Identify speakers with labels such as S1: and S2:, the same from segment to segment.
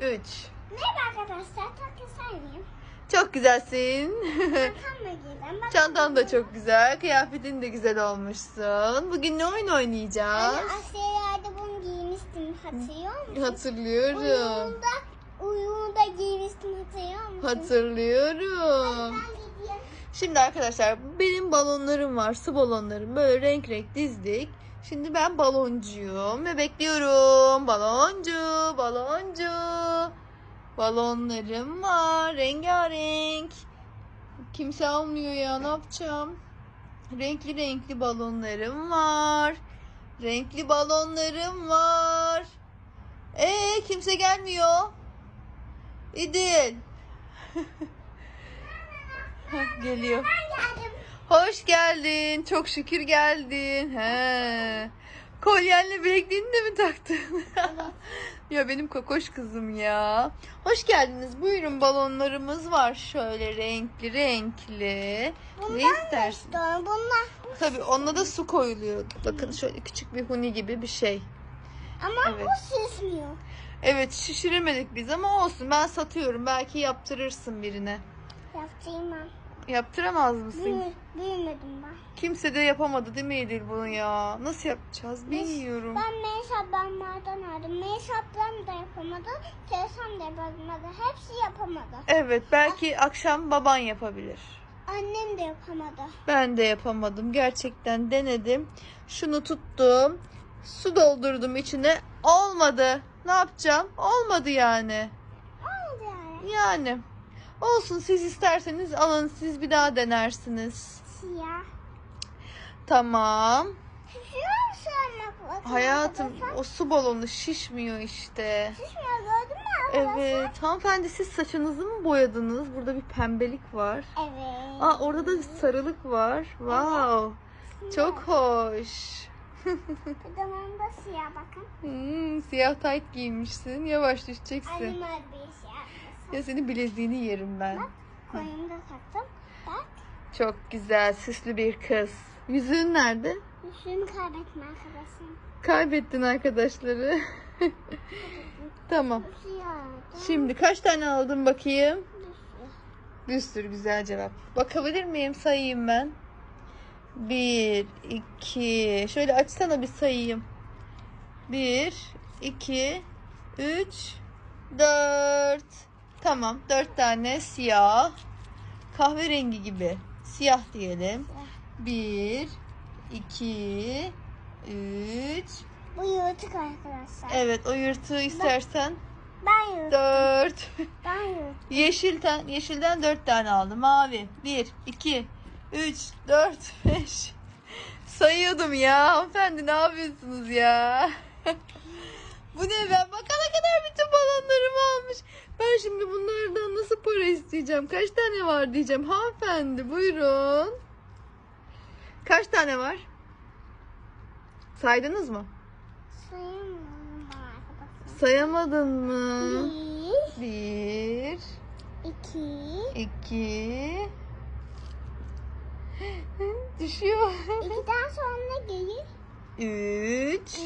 S1: 3.
S2: Merhaba arkadaşlar. Çok güzelim.
S1: Çok güzelsin.
S2: Giydim. Bak-
S1: Çantan da çok güzel. Kıyafetin de güzel olmuşsun. Bugün ne oyun oynayacağız?
S2: Anne Asya'da bunu giymiştim. Hatırlıyor musun?
S1: Hatırlıyorum.
S2: Uyuğunda, uyuğunda giymiştim. Hatırlıyor musun?
S1: Hatırlıyorum.
S2: Ben gidiyorum.
S1: Şimdi arkadaşlar benim balonlarım var. Su balonlarım. Böyle renk renk dizdik. Şimdi ben baloncuyum ve bekliyorum. Baloncu, baloncu. Balonlarım var. Rengarenk. Kimse almıyor ya. Ne yapacağım? Renkli renkli balonlarım var. Renkli balonlarım var. Ee kimse gelmiyor. İdil. Geliyor.
S2: Ben geldim.
S1: Hoş geldin. Çok şükür geldin. He. Kolyenle bilekliğini de mi taktın? ya benim kokoş kızım ya. Hoş geldiniz. Buyurun balonlarımız var şöyle renkli renkli. ne istersin?
S2: Doğru bunlar.
S1: Tabii onunla da su koyuluyor. Bakın şöyle küçük bir huni gibi bir şey.
S2: Ama
S1: Evet.
S2: bu süsmüyor.
S1: Evet şişiremedik biz ama olsun. Ben satıyorum. Belki yaptırırsın birine.
S2: Yaptığım ben.
S1: Yaptıramaz mısın?
S2: Büyümedim ben.
S1: Kimse de yapamadı değil mi Edil bunu ya? Nasıl yapacağız bilmiyorum.
S2: Ben Melis ablamlardan aldım. Ablam da yapamadı. Teyzem de yapamadı. Hepsi yapamadı.
S1: Evet belki akşam baban yapabilir.
S2: Annem de yapamadı.
S1: Ben de yapamadım. Gerçekten denedim. Şunu tuttum. Su doldurdum içine. Olmadı. Ne yapacağım? Olmadı yani.
S2: Oldu yani.
S1: Yani. Olsun siz isterseniz alın siz bir daha denersiniz.
S2: Siyah.
S1: Tamam.
S2: Şişiyor mu sormak bakın
S1: Hayatım
S2: arkadaşlar?
S1: o su balonu şişmiyor işte.
S2: Şişmiyor gördün mü?
S1: Evet. Hanımefendi siz saçınızı mı boyadınız? Burada bir pembelik var.
S2: Evet.
S1: Aa orada da sarılık var. Wow. Çok hoş.
S2: Kızımın da siyah bakın.
S1: Hmm, siyah tayt giymişsin. Yavaş düşeceksin.
S2: Öyle bir şey.
S1: Ya senin bileziğini yerim ben.
S2: Bak koyumu da taktım. Bak.
S1: Çok güzel, süslü bir kız. Yüzüğün nerede?
S2: Yüzüğümü kaybetme arkadaşım.
S1: Kaybettin arkadaşları. tamam.
S2: Siyah.
S1: Şimdi kaç tane aldın bakayım? Bir sürü güzel cevap. Bakabilir miyim? Sayayım ben. Bir, iki. Şöyle açsana bir sayayım. Bir, iki, üç, dört. Tamam. Dört tane siyah. Kahverengi gibi. Siyah diyelim. Bir, iki, üç.
S2: Bu yırtık arkadaşlar.
S1: Evet o yırtığı istersen
S2: Ben yırtık.
S1: dört.
S2: Ben yırtık.
S1: Yeşilden, yeşilden dört tane aldım. Mavi. Bir, iki, üç, dört, beş. Sayıyordum ya. Hanımefendi ne yapıyorsunuz ya? Bu ne ben bakana kadar bütün balonlarımı almış. Ben şimdi bunlardan nasıl para isteyeceğim? Kaç tane var diyeceğim. Hanımefendi buyurun. Kaç tane var? Saydınız mı?
S2: Arkadaşlar.
S1: Sayamadın mı?
S2: Bir,
S1: Bir,
S2: iki,
S1: iki. Düşüyor.
S2: ikiden sonra gelir?
S1: Üç.
S2: Üç.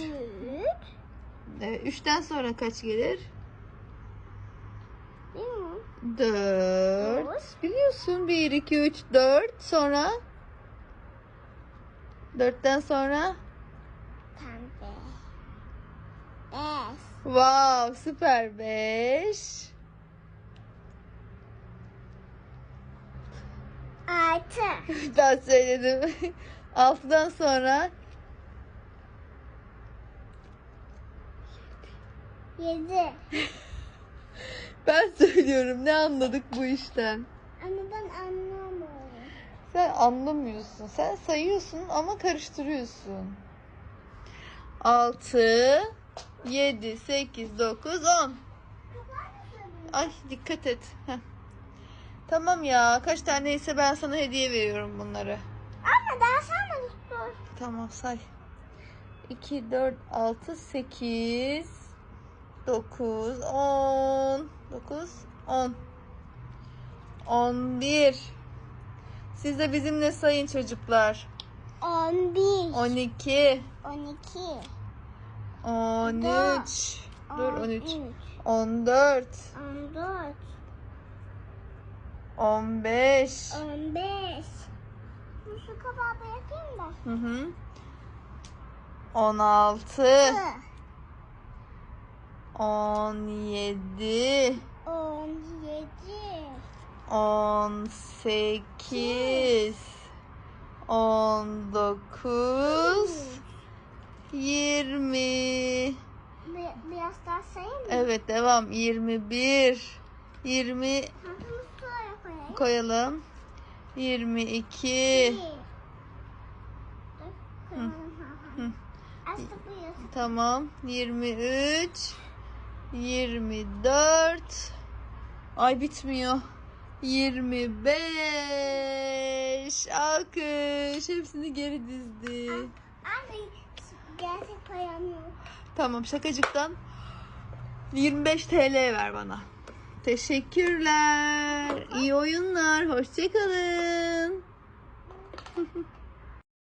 S1: Evet, üçten sonra kaç gelir? Dört. Biliyorsun. Bir, iki, üç, dört. Sonra? Dörtten sonra?
S2: Pembe. Beş.
S1: Wow, süper. Beş.
S2: Altı.
S1: Daha söyledim. Altıdan sonra?
S2: Yedi.
S1: Ben söylüyorum. Ne anladık bu işten?
S2: Ama ben anlamıyorum.
S1: Sen anlamıyorsun. Sen sayıyorsun ama karıştırıyorsun. 6 7 8 9 10 Ay dikkat et. Heh. Tamam ya. Kaç taneyse ben sana hediye veriyorum bunları.
S2: Ama daha tuttun?
S1: Tamam say. 2 4 6 8 9 10 9 10 11 Siz de bizimle sayın çocuklar.
S2: On bir.
S1: 12
S2: On iki.
S1: 13 Dur 13
S2: üç.
S1: On dört.
S2: 14,
S1: On beş.
S2: 15. Şu kabağı bırakayım da.
S1: Hı hı. On altı. On yedi.
S2: 17,
S1: On sekiz. On dokuz. Yirmi.
S2: Bir, biraz daha sayayım mı?
S1: Evet devam. Yirmi bir. Yirmi koyalım. Yirmi iki. Hı.
S2: Yazı.
S1: Tamam. 23 24 Ay bitmiyor. 25 Alkış. Hepsini geri dizdi.
S2: Anne gerçek param yok.
S1: Tamam şakacıktan 25 TL ver bana. Teşekkürler. İyi oyunlar. Hoşçakalın.